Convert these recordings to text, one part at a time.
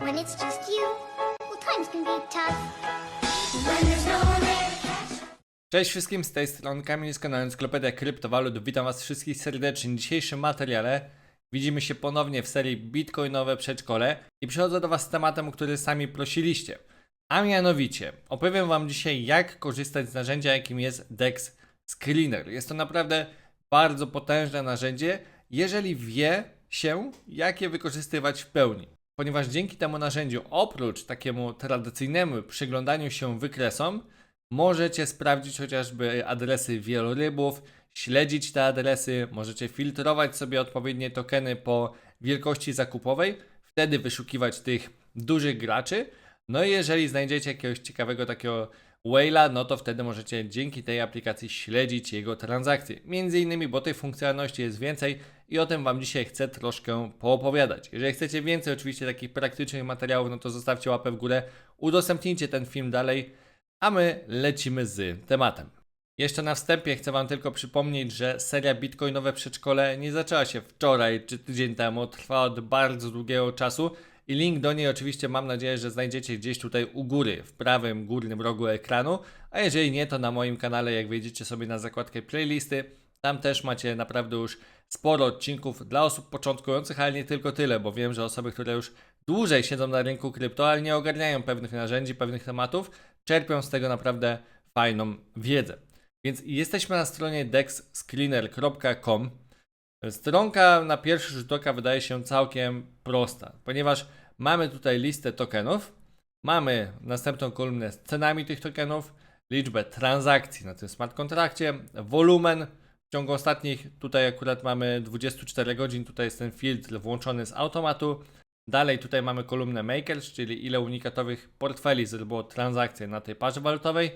when it's just you, well, times can be tough. When there's no one there. Cześć wszystkim, z tej strony Kamil z kanału Encyklopedię Kryptowalut. Witam Was wszystkich serdecznie. W dzisiejszym materiale widzimy się ponownie w serii Bitcoinowe Przedszkole i przychodzę do Was z tematem, który sami prosiliście. A mianowicie, opowiem Wam dzisiaj jak korzystać z narzędzia, jakim jest DEX Screener. Jest to naprawdę bardzo potężne narzędzie, jeżeli wie się, jak je wykorzystywać w pełni. Ponieważ dzięki temu narzędziu, oprócz takiemu tradycyjnemu przyglądaniu się wykresom, Możecie sprawdzić chociażby adresy wielorybów, śledzić te adresy, możecie filtrować sobie odpowiednie tokeny po wielkości zakupowej, wtedy wyszukiwać tych dużych graczy. No i jeżeli znajdziecie jakiegoś ciekawego takiego whale'a, no to wtedy możecie dzięki tej aplikacji śledzić jego transakcje. Między innymi, bo tej funkcjonalności jest więcej i o tym Wam dzisiaj chcę troszkę poopowiadać. Jeżeli chcecie więcej oczywiście takich praktycznych materiałów, no to zostawcie łapę w górę, udostępnijcie ten film dalej, a my lecimy z tematem. Jeszcze na wstępie chcę Wam tylko przypomnieć, że seria Bitcoinowe Przedszkole nie zaczęła się wczoraj czy tydzień temu, trwa od bardzo długiego czasu i link do niej oczywiście mam nadzieję, że znajdziecie gdzieś tutaj u góry, w prawym górnym rogu ekranu, a jeżeli nie, to na moim kanale, jak wejdziecie sobie na zakładkę playlisty, tam też macie naprawdę już sporo odcinków dla osób początkujących, ale nie tylko tyle, bo wiem, że osoby, które już dłużej siedzą na rynku krypto, ale nie ogarniają pewnych narzędzi, pewnych tematów, czerpią z tego naprawdę fajną wiedzę. Więc jesteśmy na stronie dexscreener.com. Stronka na pierwszy rzut oka wydaje się całkiem prosta, ponieważ mamy tutaj listę tokenów, mamy następną kolumnę z cenami tych tokenów, liczbę transakcji na tym smart kontrakcie, wolumen w ciągu ostatnich, tutaj akurat mamy 24 godzin, tutaj jest ten filtr włączony z automatu. Dalej tutaj mamy kolumnę Makers, czyli ile unikatowych portfeli zrobiło transakcje na tej parze walutowej.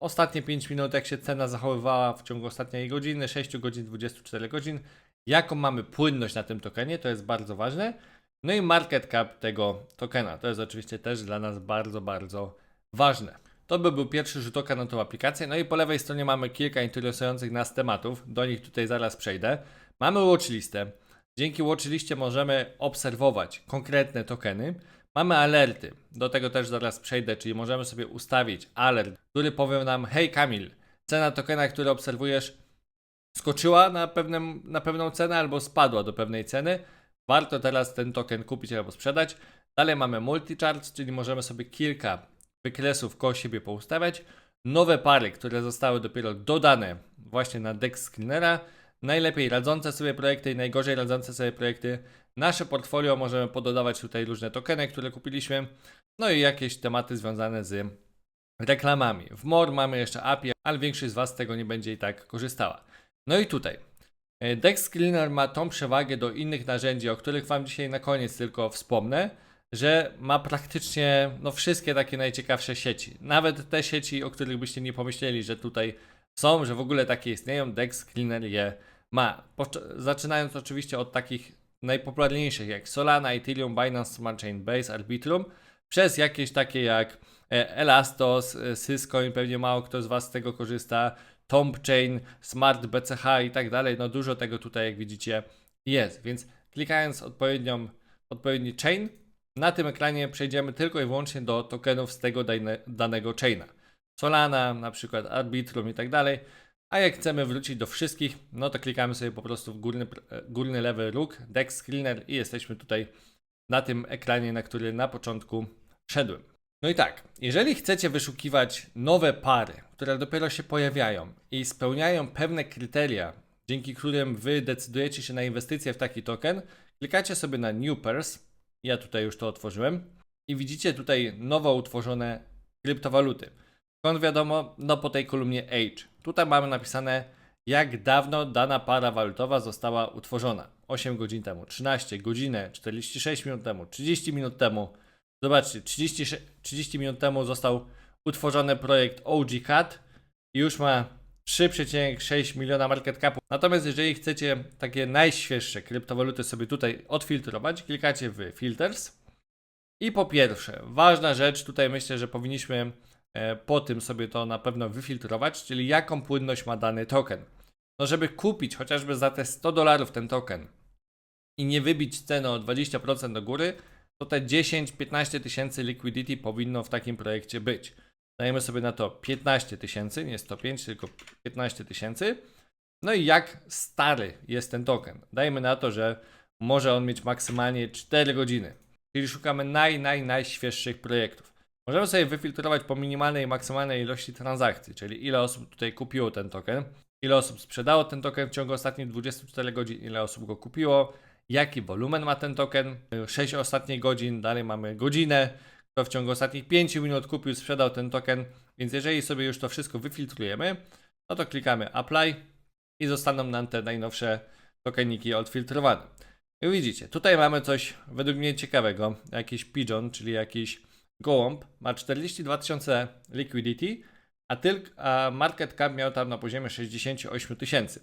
Ostatnie 5 minut, jak się cena zachowywała w ciągu ostatniej godziny, 6 godzin, 24 godzin. Jaką mamy płynność na tym tokenie, to jest bardzo ważne. No i market cap tego tokena, to jest oczywiście też dla nas bardzo, bardzo ważne. To by był pierwszy rzut oka na tą aplikację. No i po lewej stronie mamy kilka interesujących nas tematów, do nich tutaj zaraz przejdę. Mamy watchlistę. Dzięki watchliście możemy obserwować konkretne tokeny. Mamy alerty, do tego też zaraz przejdę, czyli możemy sobie ustawić alert, który powie nam: Hej Kamil, cena tokena, który obserwujesz, skoczyła na, pewnym, na pewną cenę albo spadła do pewnej ceny. Warto teraz ten token kupić albo sprzedać. Dalej mamy multichart, czyli możemy sobie kilka wykresów koło siebie poustawiać. Nowe pary, które zostały dopiero dodane właśnie na Dex Screenera najlepiej radzące sobie projekty i najgorzej radzące sobie projekty. Nasze portfolio możemy pododawać tutaj różne tokeny, które kupiliśmy, no i jakieś tematy związane z reklamami. W MOR mamy jeszcze API, ale większość z Was z tego nie będzie i tak korzystała. No i tutaj. E, Dex Screener ma tą przewagę do innych narzędzi, o których Wam dzisiaj na koniec tylko wspomnę, że ma praktycznie no, wszystkie takie najciekawsze sieci. Nawet te sieci, o których byście nie pomyśleli, że tutaj są, że w ogóle takie istnieją, Dex Screener je ma. Zaczynając oczywiście od takich najpopularniejszych jak Solana, Ethereum, Binance Smart Chain Base, Arbitrum, przez jakieś takie jak e, Elastos, e, Syscoin, pewnie mało kto z Was z tego korzysta, Tomb Chain, Smart BCH i tak dalej. No dużo tego tutaj, jak widzicie, jest. Więc klikając odpowiednią, odpowiedni chain, na tym ekranie przejdziemy tylko i wyłącznie do tokenów z tego dane, danego chaina. Solana, na przykład Arbitrum i tak dalej. A jak chcemy wrócić do wszystkich, no to klikamy sobie po prostu w górny, górny lewy róg, Dex Screener i jesteśmy tutaj na tym ekranie, na który na początku szedłem. No i tak, jeżeli chcecie wyszukiwać nowe pary, które dopiero się pojawiają i spełniają pewne kryteria, dzięki którym wy decydujecie się na inwestycję w taki token, klikacie sobie na New Pairs, ja tutaj już to otworzyłem i widzicie tutaj nowo utworzone kryptowaluty. Skąd wiadomo? No po tej kolumnie Age. Tutaj mamy napisane, jak dawno dana para walutowa została utworzona. 8 godzin temu, 13, godzinę, 46 minut temu, 30 minut temu. Zobaczcie, 30, 30 minut temu został utworzony projekt OG Cat i już ma 3,6 miliona market capu. Natomiast jeżeli chcecie takie najświeższe kryptowaluty sobie tutaj odfiltrować, klikacie w Filters i po pierwsze, ważna rzecz, tutaj myślę, że powinniśmy e, po tym sobie to na pewno wyfiltrować, czyli jaką płynność ma dany token. No żeby kupić chociażby za te 100 dolarów ten token i nie wybić ceny o 20% do góry, to te 10-15 tysięcy liquidity powinno w takim projekcie być. Dajemy sobie na to 15 tysięcy, nie 105, tylko 15 tysięcy. No i jak stary jest ten token? Dajmy na to, że może on mieć maksymalnie 4 godziny. Czyli szukamy naj, naj, najświeższych projektów. Możemy sobie wyfiltrować po minimalnej i maksymalnej ilości transakcji, czyli ile osób tutaj kupiło ten token, ile osób sprzedało ten token w ciągu ostatnich 24 godzin, ile osób go kupiło, jaki wolumen ma ten token, 6 ostatnich godzin, dalej mamy godzinę, kto w ciągu ostatnich 5 minut kupił, sprzedał ten token, więc jeżeli sobie już to wszystko wyfiltrujemy, no to klikamy apply i zostaną nam te najnowsze tokeniki odfiltrowane. I widzicie, tutaj mamy coś według mnie ciekawego, jakiś pigeon, czyli jakiś gołąb, ma 42 tysiące liquidity, a, tyl- a market cap miał tam na poziomie 68 tysięcy.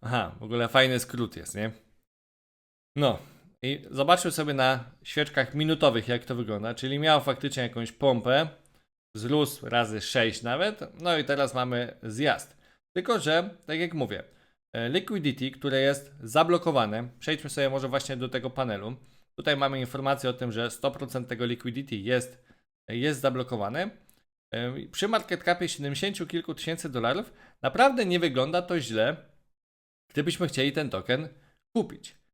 Aha, w ogóle fajny skrót jest, nie? No, i zobaczmy sobie na świeczkach minutowych, jak to wygląda. Czyli miał faktycznie jakąś pompę, wzrósł razy 6 nawet, no i teraz mamy zjazd. Tylko, że, tak jak mówię, e, liquidity, które jest zablokowane, przejdźmy sobie może właśnie do tego panelu. Tutaj mamy informację o tym, że 100% tego liquidity jest, jest zablokowane. E, Przy market capie 70 kilku tysięcy dolarów naprawdę nie wygląda to źle, gdybyśmy chcieli ten token kupić.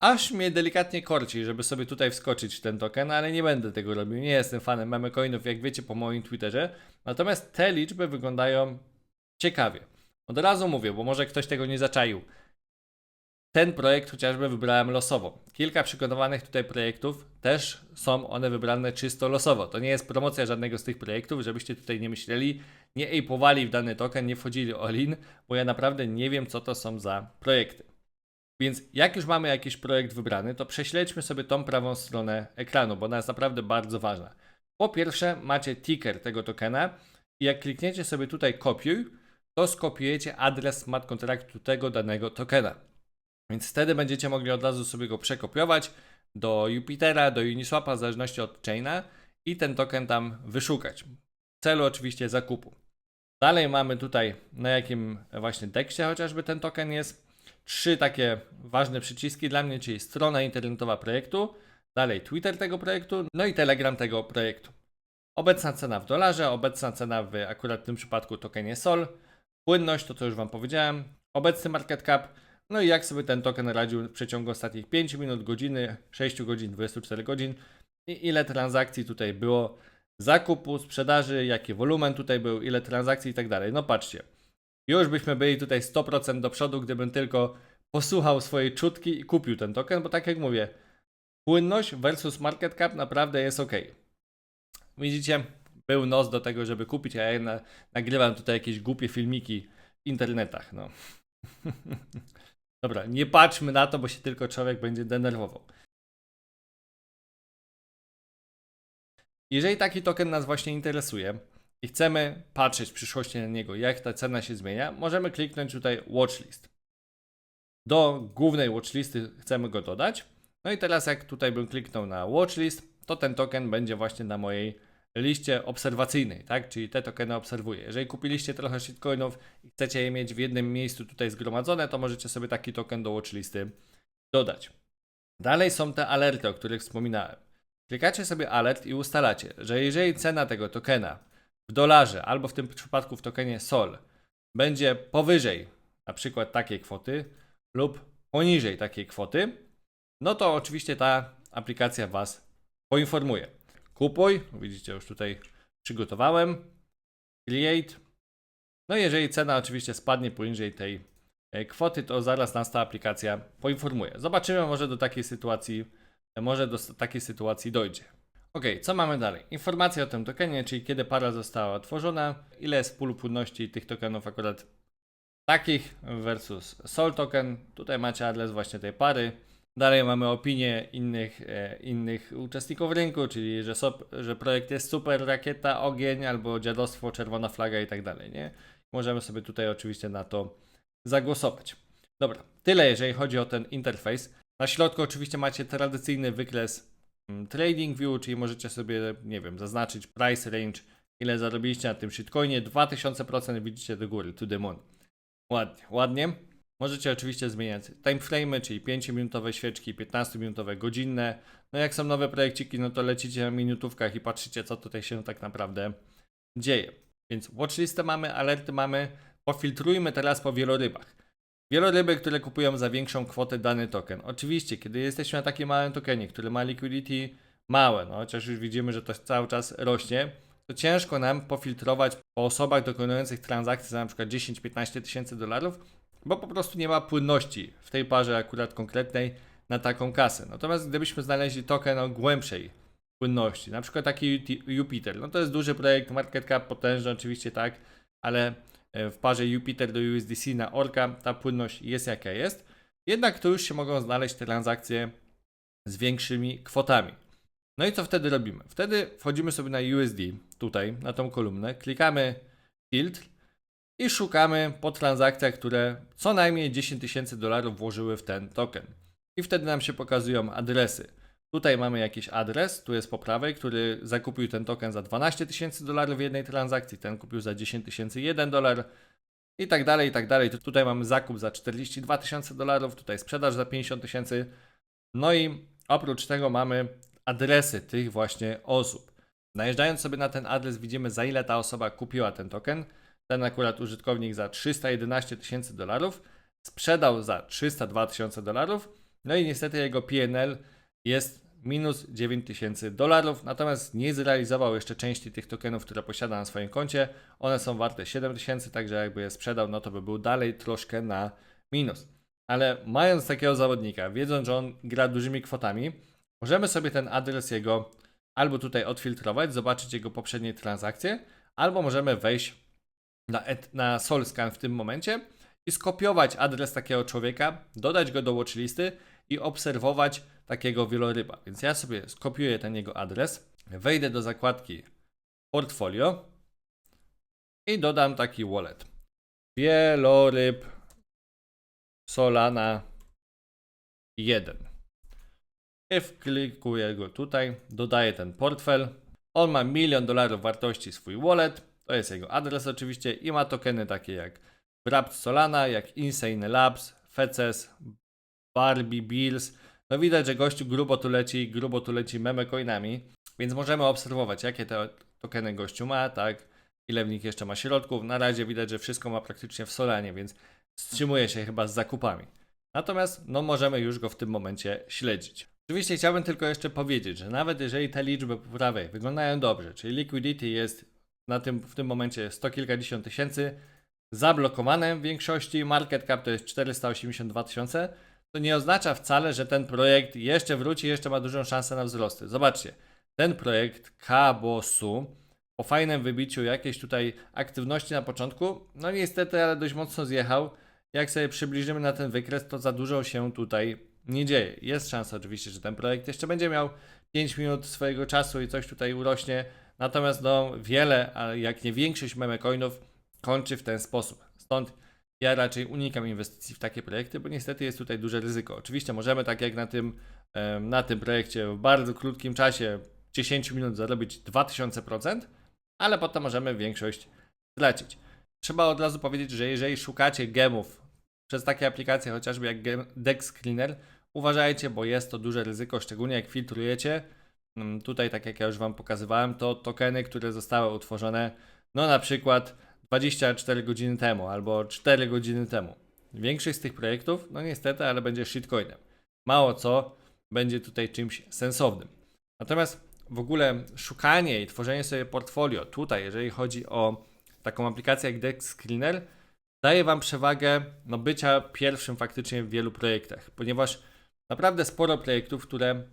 Aż mnie delikatnie korci, żeby sobie tutaj wskoczyć ten token, ale nie będę tego robił. Nie jestem fanem meme coinów, jak wiecie po moim Twitterze. Natomiast te liczby wyglądają ciekawie. Od razu mówię, bo może ktoś tego nie zaczaił. Ten projekt chociażby wybrałem losowo. Kilka przygotowanych tutaj projektów też są one wybrane czysto losowo. To nie jest promocja żadnego z tych projektów, żebyście tutaj nie myśleli, nie ejpowali w dany token, nie wchodzili all-in, bo ja naprawdę nie wiem, co to są za projekty. Więc jak już mamy jakiś projekt wybrany, to prześledźmy sobie tą prawą stronę ekranu, bo ona jest naprawdę bardzo ważna. Po pierwsze, macie ticker tego tokena i jak klikniecie sobie tutaj kopiuj, to skopiujecie adres smart kontraktu tego danego tokena. Więc wtedy będziecie mogli od razu sobie go przekopiować do Jupitera, do Uniswapa, w zależności od chaina i ten token tam wyszukać. W celu oczywiście zakupu. Dalej mamy tutaj na jakim właśnie tekście chociażby ten token jest. Trzy takie ważne przyciski dla mnie, czyli strona internetowa projektu, dalej Twitter tego projektu, no i Telegram tego projektu. Obecna cena w dolarze, obecna cena w akurat w tym przypadku tokenie SOL, płynność, to co już Wam powiedziałem, obecny market cap, no i jak sobie ten token radził w przeciągu ostatnich 5 minut, godziny, 6 godzin, 24 godzin i ile transakcji tutaj było zakupu, sprzedaży, jaki wolumen tutaj był, ile transakcji i tak dalej. No patrzcie, już byśmy byli tutaj 100% do przodu, gdybym tylko posłuchał swojej czutki i kupił ten token, bo tak jak mówię, płynność versus market cap naprawdę jest ok. Widzicie, był nos do tego, żeby kupić, a ja na, nagrywam tutaj jakieś głupie filmiki w internetach, no. Dobra, nie patrzmy na to, bo się tylko człowiek będzie denerwował. Jeżeli taki token nas właśnie interesuje i chcemy patrzeć w przyszłości na niego, jak ta cena się zmienia, możemy kliknąć tutaj watchlist. Do głównej watchlisty chcemy go dodać. No i teraz jak tutaj bym kliknął na watchlist, to ten token będzie właśnie na mojej liście obserwacyjnej, tak? Czyli te tokeny obserwuję. Jeżeli kupiliście trochę shitcoinów i chcecie je mieć w jednym miejscu tutaj zgromadzone, to możecie sobie taki token do watchlisty dodać. Dalej są te alerty, o których wspominałem. Klikacie sobie alert i ustalacie, że jeżeli cena tego tokena w dolarze albo w tym przypadku w tokenie SOL będzie powyżej na przykład takiej kwoty lub poniżej takiej kwoty, no to oczywiście ta aplikacja Was poinformuje. Kupuj, widzicie już tutaj przygotowałem, create. No jeżeli cena oczywiście spadnie poniżej tej e, kwoty, to zaraz nas ta aplikacja poinformuje. Zobaczymy, może do takiej sytuacji, może do takiej sytuacji dojdzie. Ok, co mamy dalej? Informacja o tym tokenie, czyli kiedy para została otworzona, ile jest pól płynności tych tokenów akurat takich versus Sol token. Tutaj macie adres właśnie tej pary. Dalej mamy opinie innych, e, innych uczestników rynku, czyli że, że projekt jest super, rakieta, ogień albo dziadostwo, czerwona flaga i tak dalej, nie? Możemy sobie tutaj oczywiście na to zagłosować. Dobra, tyle jeżeli chodzi o ten interfejs. Na środku oczywiście macie tradycyjny wykres Trading View, czyli możecie sobie, nie wiem, zaznaczyć price range, ile zarobiliście na tym shitcoinie. 2000% widzicie do góry, to the moon. Ładnie, ładnie. Możecie oczywiście zmieniać timeframe'y, czyli 5-minutowe świeczki, 15-minutowe, godzinne. No jak są nowe projekciki, no to lecicie na minutówkach i patrzycie, co tutaj się tak naprawdę dzieje. Więc watchlistę mamy, alerty mamy. Pofiltrujmy teraz po wielorybach. Wieloryby, które kupują za większą kwotę dany token. Oczywiście, kiedy jesteśmy na takim małym tokenie, który ma liquidity małe, no chociaż już widzimy, że to cały czas rośnie, to ciężko nam pofiltrować po osobach dokonujących transakcji za przykład 10-15 tysięcy dolarów, bo po prostu nie ma płynności w tej parze akurat konkretnej na taką kasę. Natomiast gdybyśmy znaleźli token o głębszej płynności, na przykład taki Ju- Jupiter, no to jest duży projekt, market cap potężny oczywiście tak, ale w parze Jupiter do USDC na Orca ta płynność jest jaka jest. Jednak tu już się mogą znaleźć transakcje z większymi kwotami. No i co wtedy robimy? Wtedy wchodzimy sobie na USD, tutaj, na tą kolumnę, klikamy filtr i szukamy po transakcjach, które co najmniej 10 tysięcy dolarów włożyły w ten token. I wtedy nam się pokazują adresy. Tutaj mamy jakiś adres, tu jest po prawej, który zakupił ten token za 12 tysięcy dolarów w jednej transakcji, ten kupił za 10 tysięcy 1 dolar i tak dalej, i tak dalej. Tu- Tutaj mamy zakup za 42 tysiące dolarów, tutaj sprzedaż za 50 tysięcy. No i oprócz tego mamy adresy tych właśnie osób. Najeżdżając sobie na ten adres widzimy za ile ta osoba kupiła ten token. Ten akurat użytkownik za 311 tysięcy dolarów, sprzedał za 302 tysiące dolarów, no i niestety jego PNL jest minus 9 tysięcy dolarów, natomiast nie zrealizował jeszcze części tych tokenów, które posiada na swoim koncie. One są warte 7 tysięcy, także jakby je sprzedał, no to by był dalej troszkę na minus. Ale mając takiego zawodnika, wiedząc, że on gra dużymi kwotami, możemy sobie ten adres jego albo tutaj odfiltrować, zobaczyć jego poprzednie transakcje, albo możemy wejść na, na SolScan w tym momencie i skopiować adres takiego człowieka, dodać go do watchlisty i obserwować takiego wieloryba. Więc ja sobie skopiuję ten jego adres, wejdę do zakładki portfolio i dodam taki wallet. Wieloryb Solana 1. I wklikuję go tutaj, dodaję ten portfel. On ma milion dolarów wartości swój wallet. To jest jego adres oczywiście i ma tokeny takie jak Wrapped Solana, jak Insane Labs, Feces, Barbie Bills. No widać, że gościu grubo tu leci, grubo tu leci meme coinami, więc możemy obserwować jakie te tokeny gościu ma, tak, ile w nich jeszcze ma środków. Na razie widać, że wszystko ma praktycznie w Solanie, więc wstrzymuje się chyba z zakupami. Natomiast no możemy już go w tym momencie śledzić. Oczywiście chciałbym tylko jeszcze powiedzieć, że nawet jeżeli te liczby po prawej wyglądają dobrze, czyli liquidity jest na tym, w tym momencie sto kilkadziesiąt tysięcy, zablokowane w większości, market cap to jest 482 tysiące, to nie oznacza wcale, że ten projekt jeszcze wróci, jeszcze ma dużą szansę na wzrosty. Zobaczcie, ten projekt Kabosu po fajnym wybiciu jakiejś tutaj aktywności na początku, no niestety, ale dość mocno zjechał. Jak sobie przybliżymy na ten wykres, to za dużo się tutaj nie dzieje. Jest szansa oczywiście, że ten projekt jeszcze będzie miał 5 minut swojego czasu i coś tutaj urośnie. Natomiast no wiele, a jak nie większość meme coinów kończy w ten sposób. Stąd ja raczej unikam inwestycji w takie projekty, bo niestety jest tutaj duże ryzyko. Oczywiście możemy tak jak na tym, na tym projekcie w bardzo krótkim czasie 10 minut zarobić 2000%, ale potem możemy większość stracić. Trzeba od razu powiedzieć, że jeżeli szukacie gemów przez takie aplikacje chociażby jak Dex Cleaner, uważajcie, bo jest to duże ryzyko, szczególnie jak filtrujecie. Mm, Tutaj, tak jak ja już Wam pokazywałem, to tokeny, które zostały utworzone, no na przykład 24 godziny temu albo 4 godziny temu. Większość z tych projektów, no niestety, ale będzie shitcoinem. Mało co będzie tutaj czymś sensownym. Natomiast w ogóle szukanie i tworzenie sobie portfolio tutaj, jeżeli chodzi o taką aplikację jak Dex Cleaner, daje Wam przewagę no, bycia pierwszym faktycznie w wielu projektach, ponieważ naprawdę sporo projektów, które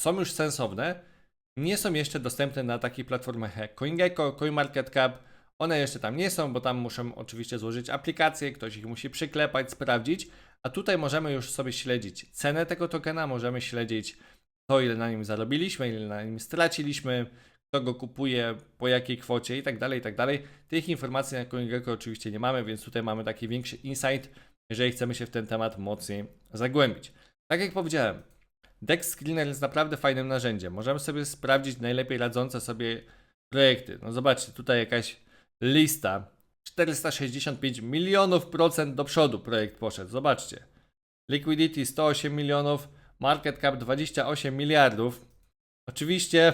są już sensowne, nie są jeszcze dostępne na takich platformach jak CoinGecko, CoinMarketCap. One jeszcze tam nie są, bo tam muszą oczywiście złożyć aplikacje, ktoś ich musi przyklepać, sprawdzić, a tutaj możemy już sobie śledzić cenę tego tokena, możemy śledzić to, ile na nim zarobiliśmy, ile na nim straciliśmy, kto go kupuje, po jakiej kwocie i tak dalej, i tak dalej. Tych informacji na CoinGecko oczywiście nie mamy, więc tutaj mamy taki większy insight, jeżeli chcemy się w ten temat mocniej zagłębić. Tak jak powiedziałem, Dex Screener jest naprawdę fajnym narzędziem. Możemy sobie sprawdzić najlepiej radzące sobie projekty. No zobaczcie, tutaj jakaś lista 465 milionów procent do przodu projekt poszedł. Zobaczcie. Liquidity 108 milionów, market cap 28 miliardów. Oczywiście,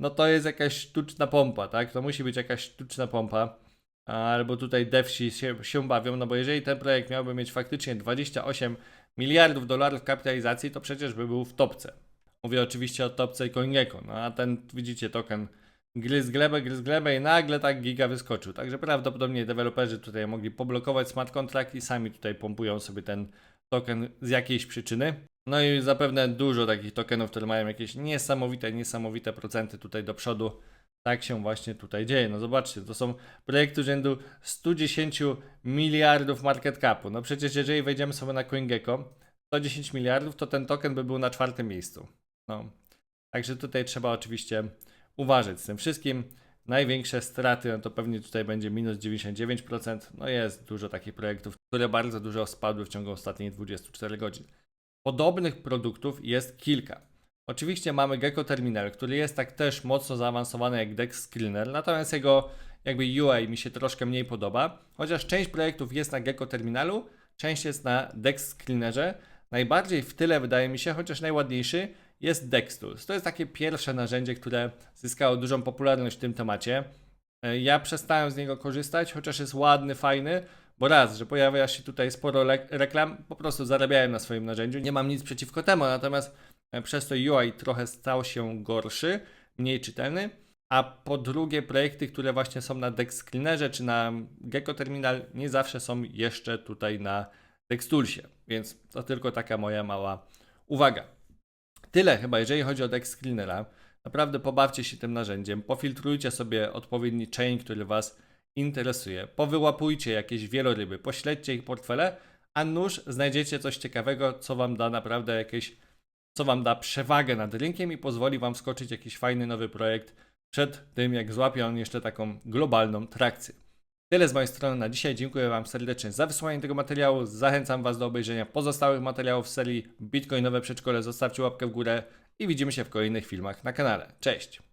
no to jest jakaś sztuczna pompa, tak? To musi być jakaś sztuczna pompa. Albo tutaj devsi się, się bawią, no bo jeżeli ten projekt miałby mieć faktycznie 28 miliardów dolarów kapitalizacji, to przecież by był w topce. Mówię oczywiście o topce CoinGecko, no a ten, widzicie, token gryz glebę, gryz glebę i nagle tak giga wyskoczył. Także prawdopodobnie deweloperzy tutaj mogli poblokować smart contract i sami tutaj pompują sobie ten token z jakiejś przyczyny. No i zapewne dużo takich tokenów, które mają jakieś niesamowite, niesamowite procenty tutaj do przodu. Tak się właśnie tutaj dzieje. No zobaczcie, to są projekty rzędu 110 miliardów market capu. No przecież jeżeli wejdziemy sobie na CoinGecko, 110 miliardów, to ten token by był na czwartym miejscu. No. Także tutaj trzeba oczywiście uważać z tym wszystkim. Największe straty, no to pewnie tutaj będzie minus 99%. No jest dużo takich projektów, które bardzo dużo spadły w ciągu ostatnich 24 godzin. Podobnych produktów jest kilka. Oczywiście mamy Gecko Terminal, który jest tak też mocno zaawansowany jak Dex Screener, natomiast jego jakby UI mi się troszkę mniej podoba, chociaż część projektów jest na Gecko Terminalu, część jest na Dex Screenerze. Najbardziej w tyle wydaje mi się, chociaż najładniejszy, jest DexTools. To jest takie pierwsze narzędzie, które zyskało dużą popularność w tym temacie. E, Ja przestałem z niego korzystać, chociaż jest ładny, fajny, bo raz, że pojawia się tutaj sporo reklam, po prostu zarabiałem na swoim narzędziu. Nie mam nic przeciwko temu, natomiast e, przez to UI trochę stał się gorszy, mniej czytelny. A po drugie, projekty, które właśnie są na Dex Screenerze czy na Gecko Terminal, nie zawsze są jeszcze tutaj na Dextoolsie. Więc to tylko taka moja mała uwaga. Tyle chyba, jeżeli chodzi o Dex Screenera. Naprawdę pobawcie się tym narzędziem, pofiltrujcie sobie odpowiedni chain, który Was interesuje, powyłapujcie jakieś wieloryby, pośledźcie ich portfele, a nuż znajdziecie coś ciekawego, co Wam da naprawdę jakieś, co Wam da przewagę nad rynkiem i pozwoli Wam skoczyć jakiś fajny nowy projekt przed tym, jak złapie on jeszcze taką globalną trakcję. Tyle z mojej strony na dzisiaj. Dziękuję Wam serdecznie za wysłanie tego materiału. Zachęcam Was do obejrzenia pozostałych materiałów z serii Bitcoinowe Przedszkole. Zostawcie łapkę w górę i widzimy się w kolejnych filmach na kanale. Cześć!